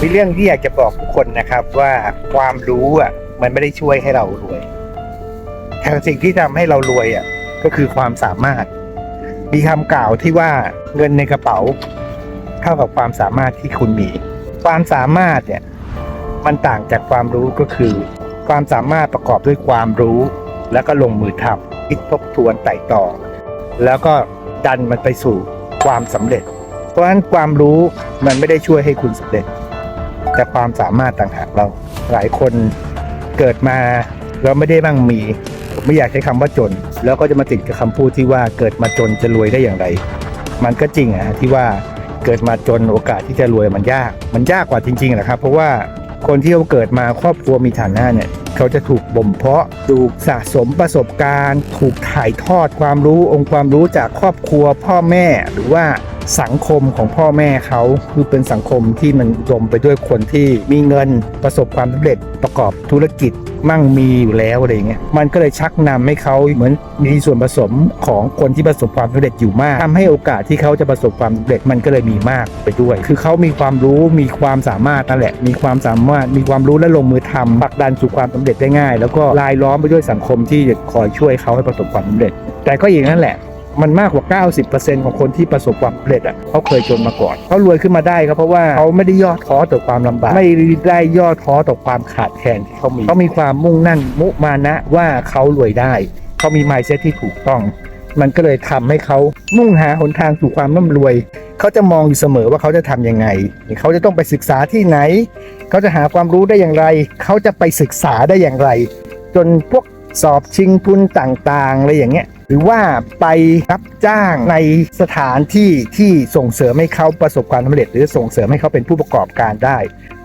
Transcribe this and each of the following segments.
ผมมีเรื่องที่อยากจะบอกทุกคนนะครับว่าความรู้อะมันไม่ได้ช่วยให้เรารวยแต่สิ่งที่ทำให้เรารวยอะก็คือความสามารถ มีคำกล่าวที่ว่าเงินในกระเป๋า เท่ากับความสามารถที่คุณมี ความสามารถเนี่ยมันต่างจากความรู้ก็คือ ความสามารถประกอบด้วยความรู้ แล้วก็ลงมือทำคิดทบทวนไต่ตองแล้วก็ดันมันไปสู่ความสำเร็จ เพราะฉะนั้นความรู้มันไม่ได้ช่วยให้คุณสำเร็จ แต่ความสามารถต่างหากเราหลายคนเกิดมาเราไม่ได้บ้างมีไม่อยากใช้คำว่าจน แล้วก็จะมาติดกับคำพูดที่ว่าเกิดมาจนจะรวยได้อย่างไร มันก็จริงอะที่ว่าเกิดมาจนโอกาสที่จะรวยมันยาก มันยากกว่าจริงๆนะครับ เพราะว่าคนที่เขาเกิดมาครอบครัวมีฐานะเนี่ยเขาจะถูกบ่มเพาะถูกสะสมประสบการณ์ ถูกถ่ายทอดความรู้องค์ความรู้จากครอบครัวพ่อแม่หรือว่า สังคมของพ่อแม่เขาคือเป็นสังคมที่มันรวมไปด้วยคนที่มีเงินประสบความสำเร็จประกอบธุรกิจมั่งมีอยู่แล้วอะไรเงี้ยมันก็เลยชักนำให้เขาเหมือนมีส่วนผสมของคนที่ประสบความสำเร็จอยู่มากทำให้โอกาสที่เขาจะประสบความสำเร็จมันก็เลยมีมากไปด้วย คือเขามีความรู้มีความสามารถนั่นแหละ มีความสามารถมีความรู้และลงมือทำผลักดันสู่ความสำเร็จได้ง่าย แล้วก็รายล้อมไปด้วยสังคมที่คอยช่วยเขาให้ประสบความสำเร็จ แต่ก็อย่างนั้นแหละ มันมากกว่า 90%ของคนที่ประสบความสำเร็จอะเขาเคยจนมาก่อนเขารวยขึ้นมาได้ครับเพราะว่าเขาไม่ได้ย่อท้อต่อความลำบาก ไม่ได้ย่อท้อต่อความขาดแคลนที่เขามีเขามีความมุ่งนั่นมุมานะว่าเขารวยได้เขามี mindset ที่ถูกต้อง มันก็เลยทำให้เขามุ่งหาหนทางสู่ความร่ำรวยเขาจะมองอยู่เสมอว่าเขาจะทำยังไง เขาจะต้องไปศึกษาที่ไหน เขาจะหาความรู้ได้อย่างไร เขาจะไปศึกษาได้อย่างไร จนพวก สอบชิงทุนต่างๆอะไรอย่างเงี้ยหรือว่าไปรับจ้างในสถานที่ที่ส่งเสริมให้เขาประสบความสำเร็จ หรือส่งเสริมให้เขาเป็นผู้ประกอบการได้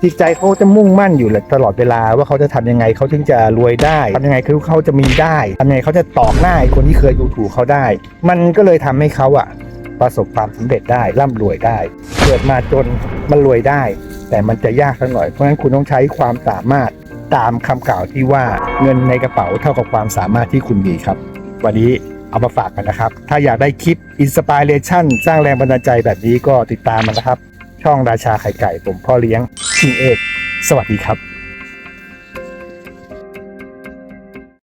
จิตใจเขาจะมุ่งมั่นอยู่ตลอดเวลาว่าเขาจะทำยังไงเขาถึงจะรวยได้ทำยังไงคือเขาจะมีได้ทำยังไงเขาจะตอกหน้าไอ้คนที่เคยดูถูกเขาได้ มันก็เลยทำให้เขาอะประสบความสำเร็จได้ร่ำรวยได้ เกิดมาจนมันรวยได้ แต่มันจะยากสักหน่อยเพราะฉะนั้นคุณต้องใช้ความสามารถตามคำกล่าวที่ว่า เงินในกระเป๋าเท่ากับความสามารถที่คุณมีครับ วันนี้เอามาฝากกันนะครับ ถ้าอยากได้คลิปอินสปิเรชันสร้างแรงบันดาลใจแบบนี้ก็ติดตามมันนะครับ ช่องราชาไข่ไก่ผมพ่อเลี้ยงชิงเอกสวัสดีครับ